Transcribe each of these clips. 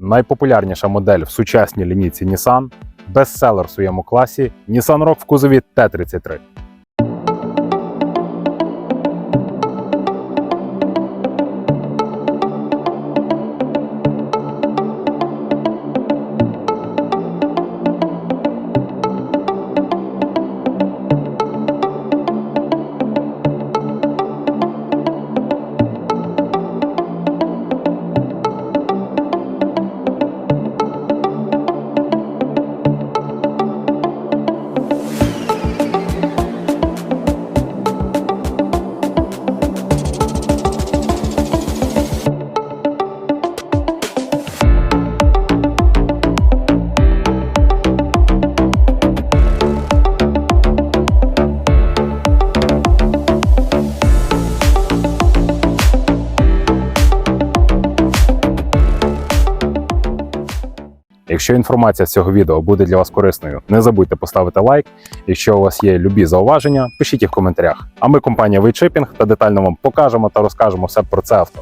Найпопулярніша модель в сучасній лінійці Nissan, бестселер в своєму класі Nissan Rogue в кузові T33. Якщо інформація з цього відео буде для вас корисною, не забудьте поставити лайк. Якщо у вас є любі зауваження, пишіть їх в коментарях. А ми, компанія WeightShipping, та детально вам покажемо та розкажемо все про це авто.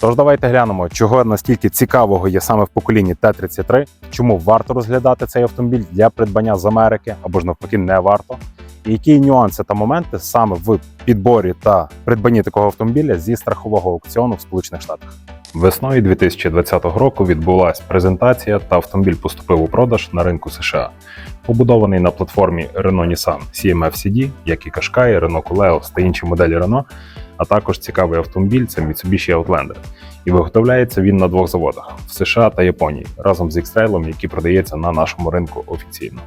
Тож давайте глянемо, чого настільки цікавого є саме в поколінні Т-33, чому варто розглядати цей автомобіль для придбання з Америки або ж навпаки не варто. Які нюанси та моменти саме в підборі та придбанні такого автомобіля зі страхового аукціону в Сполучених Штатах. Весною 2020 року відбулася презентація та автомобіль поступив у продаж на ринку США. Побудований на платформі Renault Nissan CMF-CD, як і Qashqai, Renault Koleos та інші моделі Renault, а також цікавий автомобіль це Mitsubishi Outlander. І виготовляється він на двох заводах в США та Японії разом з X-Trail, який продається на нашому ринку офіційно.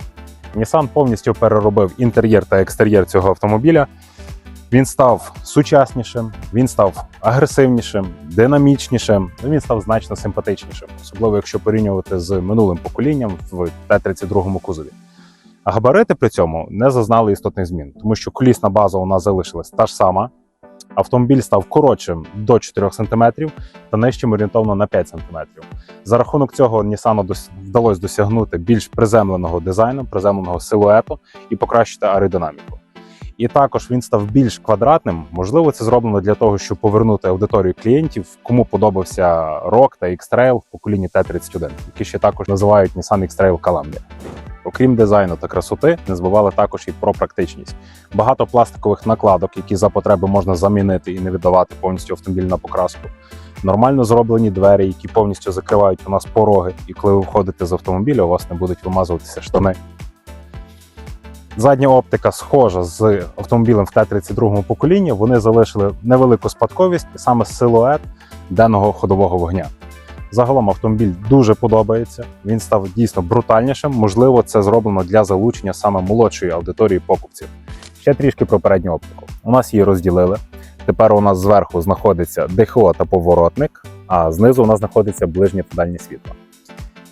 Nissan повністю переробив інтер'єр та екстер'єр цього автомобіля. Він став сучаснішим, він став агресивнішим, динамічнішим. ну, Він став значно симпатичнішим, особливо якщо порівнювати з минулим поколінням в Т-32 кузові. А габарити при цьому не зазнали істотних змін, тому що колісна база у нас залишилась та ж сама. Автомобіль став коротшим до 4 см та нижчим орієнтовно на 5 см. За рахунок цього Nissan вдалося досягнути більш приземленого дизайну, приземленого силуету і покращити аеродинаміку. І також він став більш квадратним. Можливо, це зроблено для того, щоб повернути аудиторію клієнтів, кому подобався ROG та X-Trail в поколінні T31, які ще також називають Nissan X-Trail Columbia. Окрім дизайну та красоти, не забували також і про практичність. Багато пластикових накладок, які за потреби можна замінити і не віддавати повністю автомобіль на покраску. Нормально зроблені двері, які повністю закривають у нас пороги, і коли ви входите з автомобіля, у вас не будуть вимазуватися штани. Задня оптика схожа з автомобілем в Т-32 поколінні. Вони залишили невелику спадковість, саме силует денного ходового вогня. Загалом автомобіль дуже подобається. Він став дійсно брутальнішим. Можливо, це зроблено для залучення саме молодшої аудиторії покупців. Ще трішки про передню оптику. У нас її розділили. Тепер у нас зверху знаходиться ДХО та поворотник, а знизу у нас знаходиться ближнє та дальнє світло.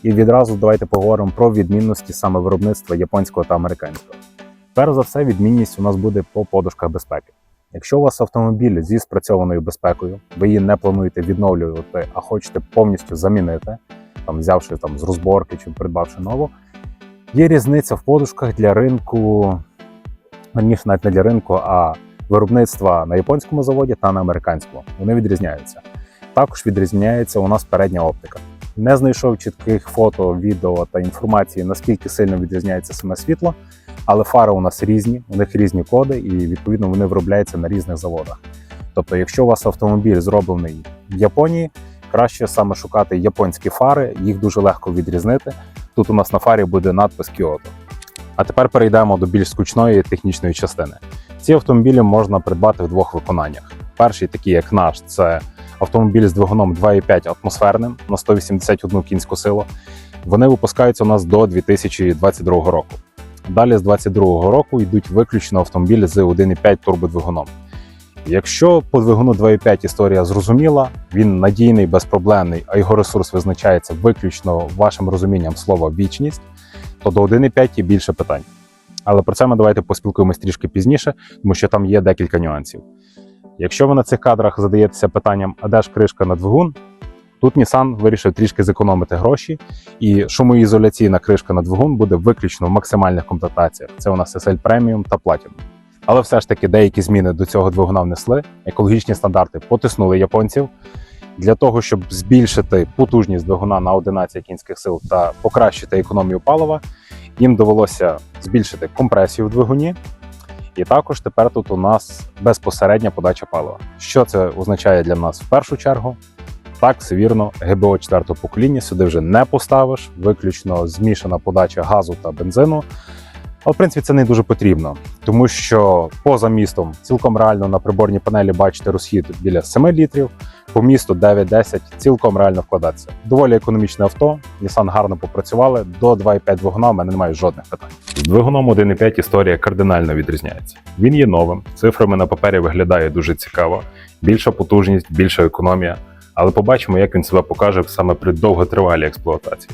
І відразу давайте поговоримо про відмінності саме виробництва японського та американського. Перш за все, відмінність у нас буде по подушках безпеки. Якщо у вас автомобіль зі спрацьованою безпекою, ви її не плануєте відновлювати, а хочете повністю замінити, там взявши там з розборки чи придбавши нову, є різниця в подушках для ринку, верніше навіть не для ринку, а виробництва на японському заводі та на американському. Вони відрізняються. Також відрізняється у нас передня оптика. Не знайшов чітких фото, відео та інформації, наскільки сильно відрізняється саме світло, але фари у нас різні, у них різні коди, і відповідно вони виробляються на різних заводах. Тобто, якщо у вас автомобіль зроблений в Японії, краще саме шукати японські фари, їх дуже легко відрізнити. Тут у нас на фарі буде надпис Kyoto. А тепер перейдемо до більш скучної технічної частини. Ці автомобілі можна придбати в двох виконаннях. Перший, такий як наш, це автомобіль з двигуном 2,5 атмосферним на 181 кінську силу. Вони випускаються у нас до 2022 року. Далі з 2022 року йдуть виключно автомобілі з 1,5 турбодвигуном. Якщо по двигуну 2,5 історія зрозуміла, він надійний, безпроблемний, а його ресурс визначається виключно вашим розумінням слова вічність, то до 1,5 є більше питань. Але про це ми давайте поспілкуємось трішки пізніше, тому що там є декілька нюансів. Якщо ви на цих кадрах задаєтеся питанням, а де ж кришка на двигун, тут Nissan вирішив трішки зекономити гроші, і шумоізоляційна кришка на двигун буде виключно в максимальних комплектаціях. Це у нас SL Premium та Platinum. Але все ж таки деякі зміни до цього двигуна внесли, екологічні стандарти потиснули японців. Для того, щоб збільшити потужність двигуна на 11 кінських сил та покращити економію палива, їм довелося збільшити компресію в двигуні. І також тепер тут у нас безпосередня подача палива. Що це означає для нас в першу чергу? Так, все вірно, ГБО 4 покоління сюди вже не поставиш, виключно змішана подача газу та бензину. Але в принципі це не дуже потрібно, тому що поза містом цілком реально на приборній панелі бачите розхід біля 7 літрів, по місту 9-10 цілком реально вкладатися. Доволі економічне авто. Nissan гарно попрацювали. До 2,5 двигуна в мене немає жодних питань. З двигуном 1,5 історія кардинально відрізняється. Він є новим, цифрами на папері виглядає дуже цікаво, більша потужність, більша економія. Але побачимо, як він себе покаже саме при довготривалій експлуатації.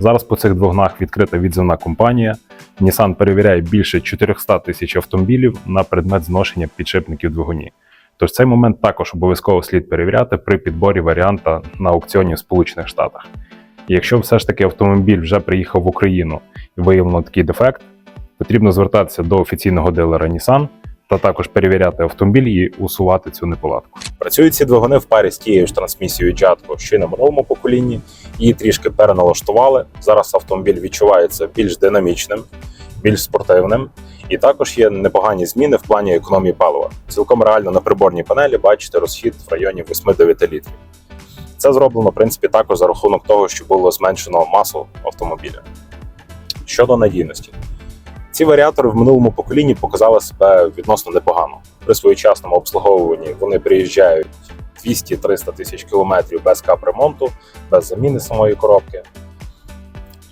Зараз по цих двигунах відкрита відзивна компанія. Nissan перевіряє більше 400 тисяч автомобілів на предмет зношення підшипників двигуні. Тож цей момент також обов'язково слід перевіряти при підборі варіанта на аукціоні в Сполучених Штатах. І якщо все ж таки автомобіль вже приїхав в Україну і виявлено такий дефект, потрібно звертатися до офіційного дилера Nissan та також перевіряти автомобіль і усувати цю неполадку. Працюють ці двигуни в парі з тією ж трансмісією Jatco, що й на минулому поколінні. Її трішки переналаштували. Зараз автомобіль відчувається більш динамічним, більш спортивним. І також є непогані зміни в плані економії палива. Цілком реально на приборній панелі бачите розхід в районі 8-9 літрів. Це зроблено, в принципі, також за рахунок того, що було зменшено масу автомобіля. Щодо надійності, ці варіатори в минулому поколінні показали себе відносно непогано. При своєчасному обслуговуванні вони приїжджають 200-300 тисяч кілометрів без капремонту, без заміни самої коробки.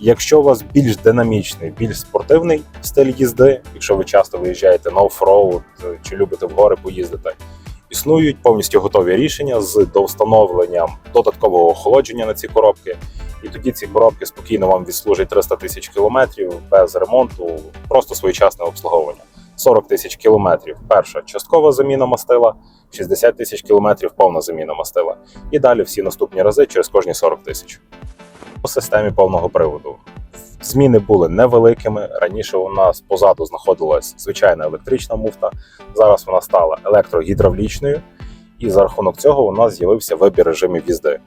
Якщо у вас більш динамічний, більш спортивний стиль їзди, якщо ви часто виїжджаєте на оффроуд чи любите в гори поїздити, існують повністю готові рішення з довстановленням додаткового охолодження на ці коробки. І тоді ці коробки спокійно вам відслужать 300 тисяч кілометрів без ремонту, просто своєчасне обслуговування. 40 тисяч кілометрів перша часткова заміна мастила, 60 тисяч кілометрів повна заміна мастила. І далі всі наступні рази через кожні 40 тисяч. По системі повного приводу. Зміни були невеликими. Раніше у нас позаду знаходилась звичайна електрична муфта. Зараз вона стала електрогідравлічною, і за рахунок цього у нас з'явився вибір режимів їзди.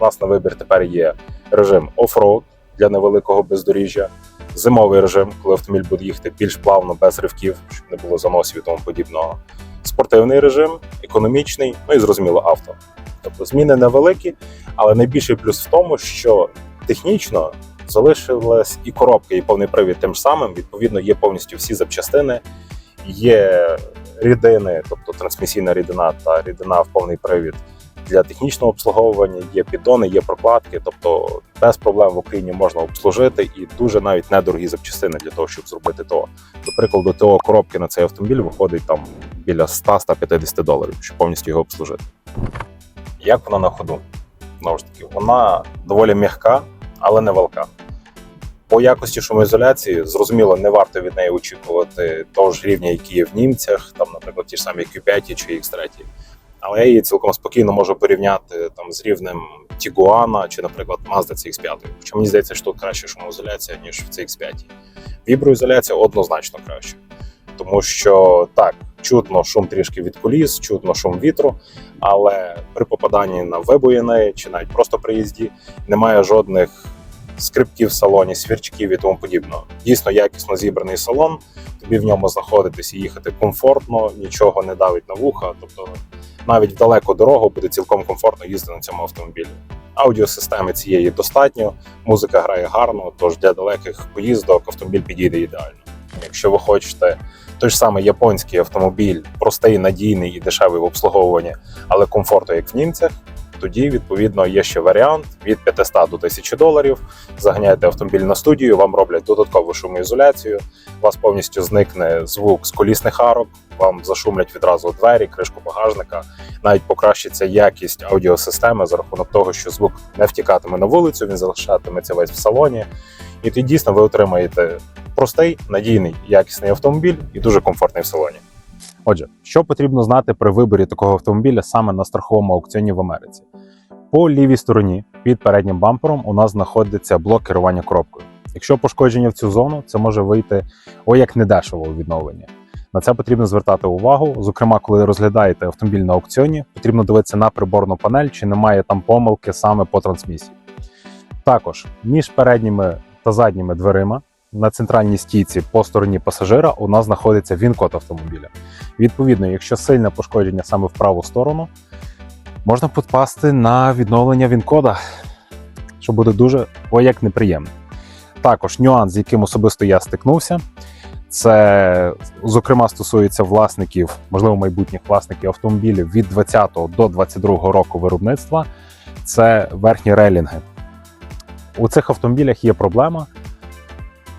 У нас на вибір тепер є режим оффроуд для невеликого бездоріжжя, зимовий режим, коли автомобіль буде їхати більш плавно, без ривків, щоб не було заносів і тому подібного. Спортивний режим, економічний, ну і зрозуміло авто. Тобто зміни невеликі, але найбільший плюс в тому, що технічно залишилась і коробка, і повний привід тим самим. Відповідно, є повністю всі запчастини, є рідини, тобто трансмісійна рідина та рідина в повний привід для технічного обслуговування, є піддони, є прокладки, тобто без проблем в Україні можна обслужити і дуже навіть недорогі запчастини для того, щоб зробити ТО. До прикладу, ТО коробки на цей автомобіль виходить там біля 100-150 доларів, щоб повністю його обслужити. Як вона на ходу? Знову ж таки, вона доволі м'яка, але не валка. По якості шумоізоляції, зрозуміло, не варто від неї очікувати того ж рівня, який є в німцях, там, наприклад, ті ж самі Q5 чи X3. Але я її цілком спокійно можу порівняти там з рівнем Tiguan чи, наприклад, Mazda CX5. Хоча мені здається, що тут краще шумоізоляція, ніж в CX5. Віброізоляція однозначно краще. Тому що так, чутно шум трішки від коліс, чутно шум вітру, але при попаданні на вибоїни чи навіть просто при їзді немає жодних скрипків в салоні, свірчків і тому подібного. Дійсно якісно зібраний салон, тобі в ньому знаходитись і їхати комфортно, нічого не давить на вуха. Тобто навіть в далеку дорогу буде цілком комфортно їздити на цьому автомобілі. Аудіосистеми цієї достатньо, музика грає гарно, тож для далеких поїздок автомобіль підійде ідеально. Якщо ви хочете той ж самий японський автомобіль, простий, надійний і дешевий в обслуговуванні, але комфорту, як в німцях, тоді відповідно є ще варіант від 500 до 1000 доларів. Заганяєте автомобіль на студію, вам роблять додаткову шумоізоляцію, у вас повністю зникне звук з колісних арок, вам зашумлять відразу двері, кришку багажника, навіть покращиться якість аудіосистеми за рахунок того, що звук не втікатиме на вулицю, він залишатиметься весь в салоні. І тоді дійсно ви отримаєте простий, надійний, якісний автомобіль і дуже комфортний в салоні. Отже, що потрібно знати при виборі такого автомобіля саме на страховому аукціоні в Америці? По лівій стороні під переднім бампером у нас знаходиться блок керування коробкою. Якщо пошкодження в цю зону, це може вийти о як недешево у відновленні. На це потрібно звертати увагу. Зокрема, коли розглядаєте автомобіль на аукціоні, потрібно дивитися на приборну панель, чи немає там помилки саме по трансмісії. Також між передніми та задніми дверима на центральній стійці по стороні пасажира у нас знаходиться він-код автомобіля. Відповідно, якщо сильне пошкодження саме в праву сторону, можна попасти на відновлення він-кода, що буде дуже ой як неприємно. Також нюанс, з яким особисто я стикнувся, це зокрема стосується власників, можливо, майбутніх власників автомобілів від 20 до 22 року виробництва. Це верхні рейлінги. У цих автомобілях є проблема.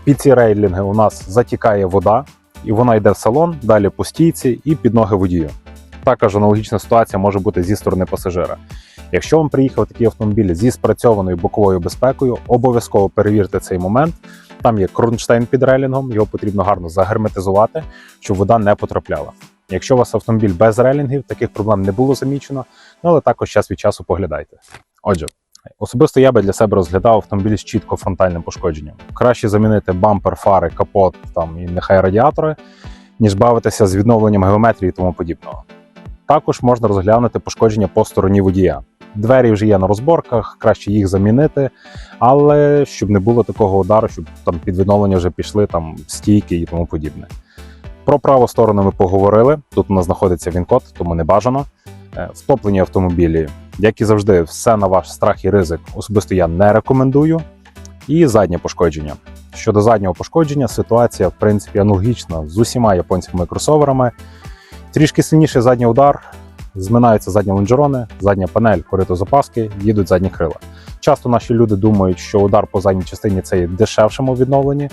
Під ці рейлінги у нас затікає вода, і вона йде в салон, далі по стійці і під ноги водію. Також аналогічна ситуація може бути зі сторони пасажира. Якщо вам приїхав такий автомобіль зі спрацьованою боковою безпекою, обов'язково перевірте цей момент. Там є кронштейн під рейлінгом, його потрібно гарно загерметизувати, щоб вода не потрапляла. Якщо у вас автомобіль без рейлінгів, таких проблем не було замічено, ну, але також час від часу поглядайте. Отже, особисто я би для себе розглядав автомобіль з чітко фронтальним пошкодженням. Краще замінити бампер, фари, капот там і нехай радіатори, ніж бавитися з відновленням геометрії і тому подібного. Також можна розглянути пошкодження по стороні водія. Двері вже є на розборках, краще їх замінити, але щоб не було такого удару, щоб там під відновлення вже пішли там стійки і тому подібне. Про праву сторону ми поговорили. Тут у нас знаходиться він-код, тому не бажано. Е, Втоплені автомобілі, як і завжди, все на ваш страх і ризик. Особисто я не рекомендую. І заднє пошкодження. Щодо заднього пошкодження, ситуація в принципі аналогічна з усіма японськими кросоверами. Трішки сильніший задній удар, зминаються задні лонжерони, задня панель, корито запаски, їдуть задні крила. Часто наші люди думають, що удар по задній частині це є дешевшим у відновленні.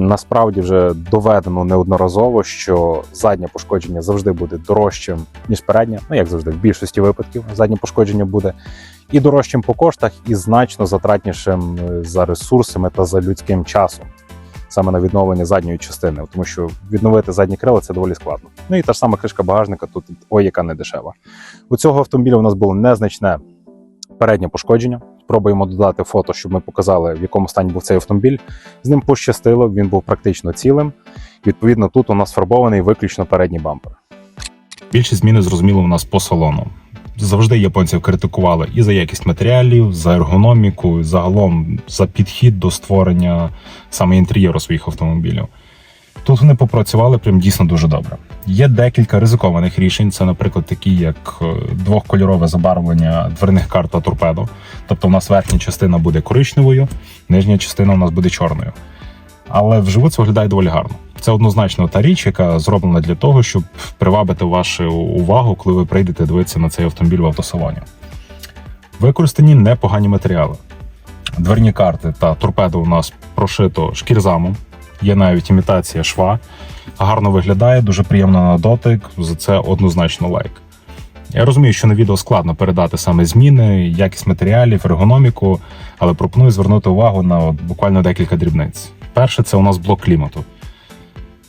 Насправді вже доведено неодноразово, що заднє пошкодження завжди буде дорожчим, ніж переднє. Ну як завжди, в більшості випадків заднє пошкодження буде і дорожчим по коштах, і значно затратнішим е, за ресурсами та за людським часом. Саме на відновлення задньої частини, тому що відновити задні крила це доволі складно. Ну і та ж сама кришка багажника тут ой, яка не дешева. У цього автомобіля у нас було незначне переднє пошкодження. Пробуємо додати фото, щоб ми показали, в якому стані був цей автомобіль. З ним пощастило, він був практично цілим. Відповідно, тут у нас фарбований виключно передній бампер. Більші зміни зрозуміло у нас по салону. Завжди японців критикували і за якість матеріалів, за ергономіку, загалом за підхід до створення саме інтер'єру своїх автомобілів. Тут вони попрацювали прям дійсно дуже добре. Є декілька ризикованих рішень. Це, наприклад, такі як е, двохкольорове забарвлення дверних карт та торпедо. Тобто, у нас верхня частина буде коричневою, нижня частина у нас буде чорною. Але вживу це виглядає доволі гарно. Це однозначно та річ, яка зроблена для того, щоб привабити вашу увагу, коли ви прийдете дивитися на цей автомобіль в автосалоні. Використані непогані матеріали. Дверні карти та торпедо у нас прошито шкірзамом, є навіть імітація шва. Гарно виглядає, дуже приємно на дотик. За це однозначно лайк. Я розумію, що на відео складно передати саме зміни, якість матеріалів, ергономіку, але пропоную звернути увагу на от буквально декілька дрібниць. Перше, це у нас блок клімату.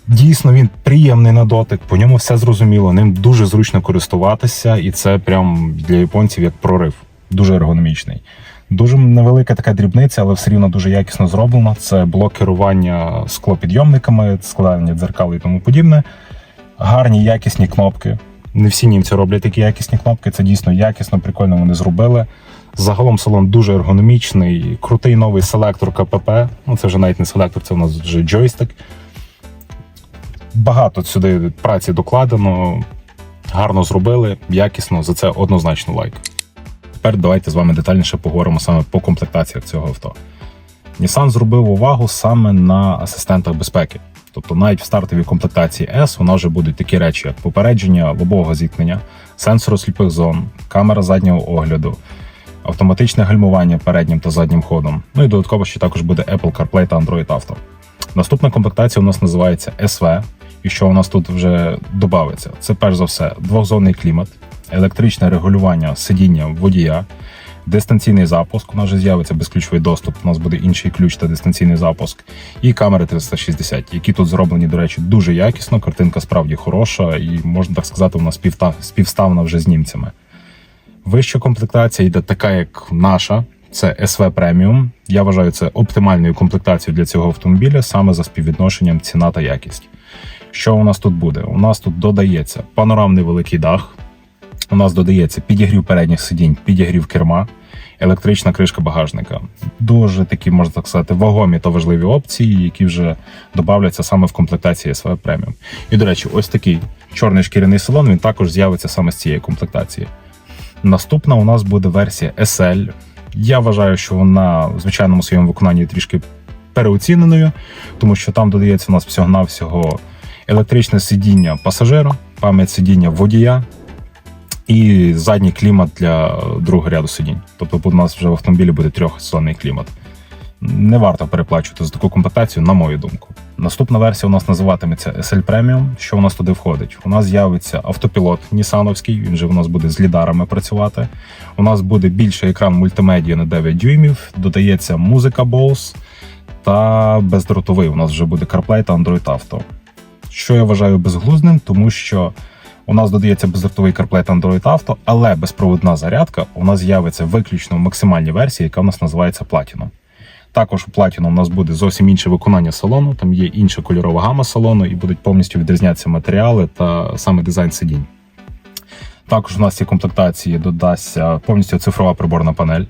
Дійсно, він приємний на дотик, по ньому все зрозуміло, ним дуже зручно користуватися, і це прям для японців як прорив, дуже ергономічний. Дуже невелика така дрібниця, але все рівно дуже якісно зроблена. Це блок керування склопідйомниками, складання дзеркал і тому подібне. Гарні якісні кнопки. Не всі німці роблять такі якісні кнопки. Це дійсно якісно, прикольно вони зробили. Загалом салон дуже ергономічний, крутий новий селектор КПП. Ну це вже навіть не селектор, це у нас вже джойстик. Багато сюди праці докладено, гарно зробили, якісно. За це однозначно лайк. Тепер давайте з вами детальніше поговоримо саме по комплектаціях цього авто. Nissan зробив увагу саме на асистентах безпеки. Тобто навіть в стартовій комплектації S у нас вже будуть такі речі, як попередження лобового зіткнення, сенсор сліпих зон, камера заднього огляду, автоматичне гальмування переднім та заднім ходом. Ну і додатково ще також буде Apple CarPlay та Android Auto. Наступна комплектація у нас називається SV. І що у нас тут вже додається? Це перш за все двохзонний клімат, електричне регулювання сидіння водія, дистанційний запуск. У нас вже з'явиться безключовий доступ. У нас буде інший ключ та дистанційний запуск, і камери 360, які тут зроблені, до речі, дуже якісно. Картинка справді хороша, і можна так сказати, вона співта- співставна вже з німцями. Вища комплектація йде така, як наша. Це SV Premium. Я вважаю це оптимальною комплектацією для цього автомобіля саме за співвідношенням ціна та якість. Що у нас тут буде? У нас тут додається панорамний великий дах. У нас додається підігрів передніх сидінь, підігрів керма, електрична кришка багажника. Дуже такі, можна так сказати, вагомі та важливі опції, які вже додаються саме в комплектації SV Premium. І, до речі, ось такий чорний шкіряний салон він також з'явиться саме з цієї комплектації. Наступна у нас буде версія SL. Я вважаю, що вона в звичайному своєму виконанні трішки переоціненою, тому що там додається у нас всього-навсього електричне сидіння пасажира, пам'ять сидіння водія і задній клімат для другого ряду сидінь. Тобто у нас вже в автомобілі буде трьохзонний клімат. Не варто переплачувати за таку комплектацію, на мою думку. Наступна версія у нас називатиметься SL Premium. Що у нас туди входить? У нас з'явиться автопілот Нісановський, він же у нас буде з лідарами працювати. У нас буде більший екран мультимедіа на 9 дюймів, додається музика Bose та бездротовий. У нас вже буде CarPlay та Android Auto. Що я вважаю безглуздним, тому що у нас додається бездротовий CarPlay та Android Auto, але безпроводна зарядка у нас з'явиться виключно в максимальній версії, яка у нас називається Platinum. Також у Platinum у нас буде зовсім інше виконання салону, там є інша кольорова гама салону і будуть повністю відрізнятися матеріали та саме дизайн сидінь. Також у нас цій комплектації додасться повністю цифрова приборна панель.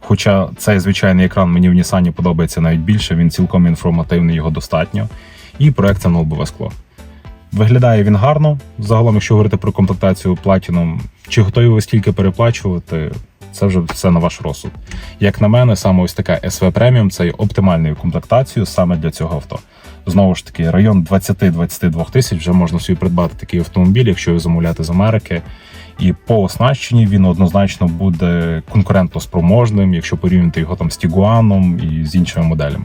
Хоча цей звичайний екран мені в Nissan подобається навіть більше, він цілком інформативний, його достатньо. І проекція на лобове скло. Виглядає він гарно. Загалом, якщо говорити про комплектацію Platinum, чи готові ви стільки переплачувати, це вже все на ваш розсуд. Як на мене, саме ось така SV Premium це є оптимальною комплектацією саме для цього авто. Знову ж таки, район 20-22 тисяч вже можна собі придбати такий автомобіль, якщо його замовляти з Америки. І по оснащенні він однозначно буде конкурентоспроможним, якщо порівняти його там з Тігуаном і з іншими моделями.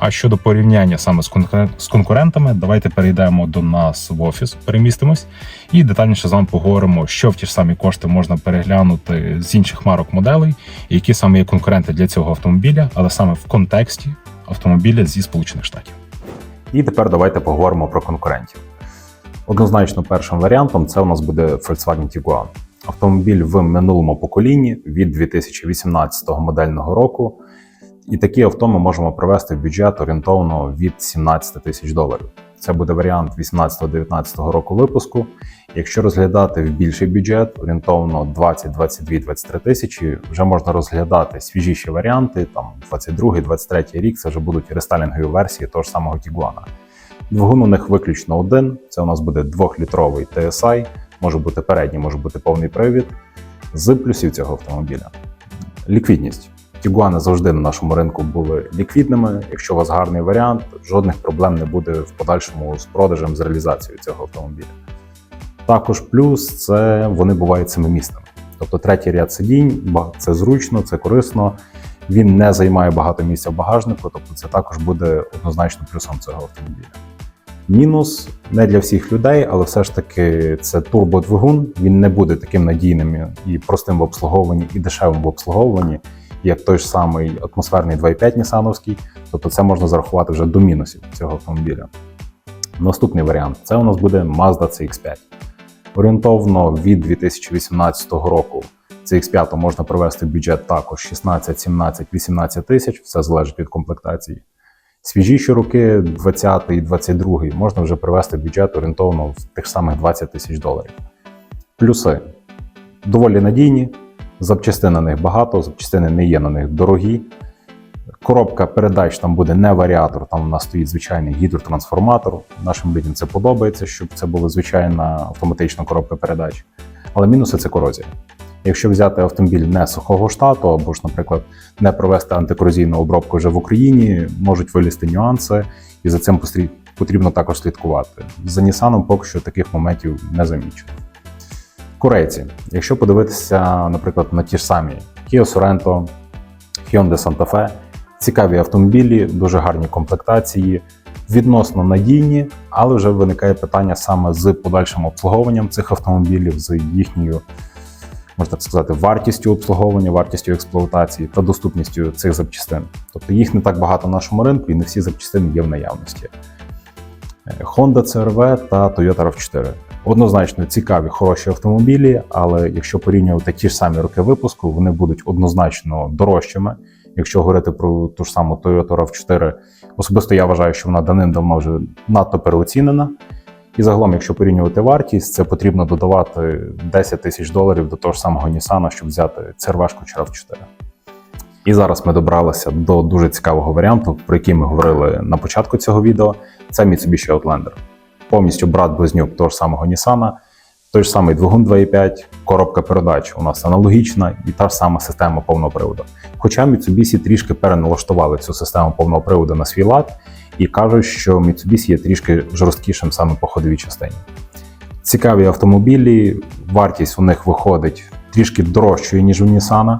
А щодо порівняння саме з конкурен- конкурентами, давайте перейдемо до нас в офіс, перемістимось і детальніше з вами поговоримо, що в ті ж самі кошти можна переглянути з інших марок моделей, які саме є конкуренти для цього автомобіля, але саме в контексті автомобіля зі Сполучених Штатів. І тепер давайте поговоримо про конкурентів. Однозначно, першим варіантом це у нас буде Volkswagen Tiguan. Автомобіль в минулому поколінні від 2018 модельного року. І такі авто ми можемо провести в бюджет орієнтовно від 17 тисяч доларів. Це буде варіант 18-19 року випуску. Якщо розглядати в більший бюджет, орієнтовно 20, 22, 23 тисячі, вже можна розглядати свіжіші варіанти. Там 22, 23 рік це вже будуть рестайлінгові версії того ж самого Тігуана. Двигун у них виключно один. Це у нас буде 2-літровий TSI, може бути передній, може бути повний привід. З плюсів цього автомобіля. Ліквідність. Тігуани завжди на нашому ринку були ліквідними. Якщо у вас гарний варіант, жодних проблем не буде в подальшому з продажем, з реалізацією цього автомобіля. Також плюс це вони бувають семимісними. Тобто третій ряд сидінь, це зручно, це корисно. Він не займає багато місця в багажнику, тобто це також буде однозначно плюсом цього автомобіля. Мінус не для всіх людей, але все ж таки це турбодвигун. Він не буде таким надійним і простим в обслуговуванні, і дешевим в обслуговуванні, як той ж самий атмосферний 2.5 Нісановський. Тобто це можна зарахувати вже до мінусів цього автомобіля. Наступний варіант це у нас буде Mazda CX5. Орієнтовно від 2018 року CX5 можна провести бюджет також 16, 17, 18 тисяч, все залежить від комплектації. Свіжіші роки, 20 і 22 можна вже привести бюджет орієнтовно в тих самих 20 тисяч доларів. Плюси доволі надійні, запчастин на них багато, запчастини не є на них дорогі. Коробка передач там буде не варіатор, там у нас стоїть звичайний гідротрансформатор. Нашим людям це подобається, щоб це була звичайна автоматична коробка передач. Але мінуси це корозія. Якщо взяти автомобіль не сухого штату, або ж, наприклад, не провести антикорозійну обробку вже в Україні, можуть вилізти нюанси, і за цим потрібно також слідкувати. За Nissan поки що таких моментів не замічено. Корейці, якщо подивитися, наприклад, на ті ж самі Kia Sorento, Hyundai Santa Fe, цікаві автомобілі, дуже гарні комплектації, відносно надійні, але вже виникає питання саме з подальшим обслуговуванням цих автомобілів, з їхньою, можна так сказати, вартістю обслуговування, вартістю експлуатації та доступністю цих запчастин. Тобто їх не так багато в нашому ринку і не всі запчастини є в наявності. Е, Honda CR-V та Toyota RAV4. Однозначно цікаві, хороші автомобілі, але якщо порівнювати ті ж самі роки випуску, вони будуть однозначно дорожчими. Якщо говорити про ту ж саму Toyota RAV4, особисто я вважаю, що вона давним-давно вже надто переоцінена. І загалом, якщо порівнювати вартість, це потрібно додавати 10 тисяч доларів до того ж самого Nissan, щоб взяти сервешку чи rav 4 І зараз ми добралися до дуже цікавого варіанту, про який ми говорили на початку цього відео. Це Mitsubishi Outlander. Повністю брат-близнюк того ж самого Nissan, той ж самий двигун 2.5, коробка передач у нас аналогічна і та ж сама система повного приводу. Хоча Mitsubishi трішки переналаштували цю систему повного приводу на свій лад і кажуть, що Mitsubishi є трішки жорсткішим саме по ходовій частині. Цікаві автомобілі, вартість у них виходить трішки дорожчою, ніж у Nissan.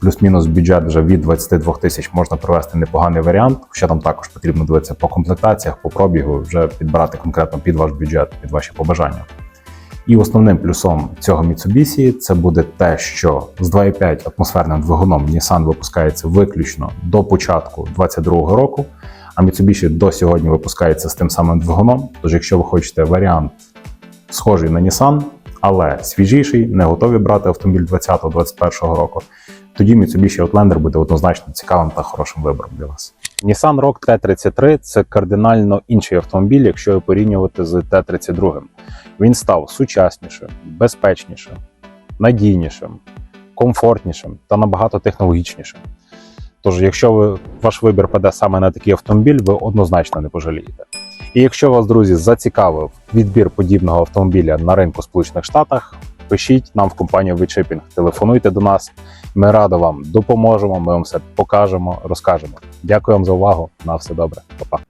Плюс-мінус бюджет вже від 22 тисяч можна провести непоганий варіант. Хоча там також потрібно дивитися по комплектаціях, по пробігу, вже підбирати конкретно під ваш бюджет, під ваші побажання. І основним плюсом цього Mitsubishi це буде те, що з 2.5 атмосферним двигуном Nissan випускається виключно до початку 2022 року, а Mitsubishi до сьогодні випускається з тим самим двигуном. Тож, якщо ви хочете варіант схожий на Nissan, але свіжіший, не готові брати автомобіль 2020-2021 року, тоді Mitsubishi Outlander буде однозначно цікавим та хорошим вибором для вас. Nissan Rogue T33 це кардинально інший автомобіль, якщо його порівнювати з T32. Він став сучаснішим, безпечнішим, надійнішим, комфортнішим та набагато технологічнішим. Тож, якщо ви, ваш вибір паде саме на такий автомобіль, ви однозначно не пожалієте. І якщо вас, друзі, зацікавив відбір подібного автомобіля на ринку Сполучених Штатах, пишіть нам в компанію WeChipping, телефонуйте до нас. Ми радо вам допоможемо. Ми вам все покажемо, розкажемо. Дякую вам за увагу. На все добре, Па-па.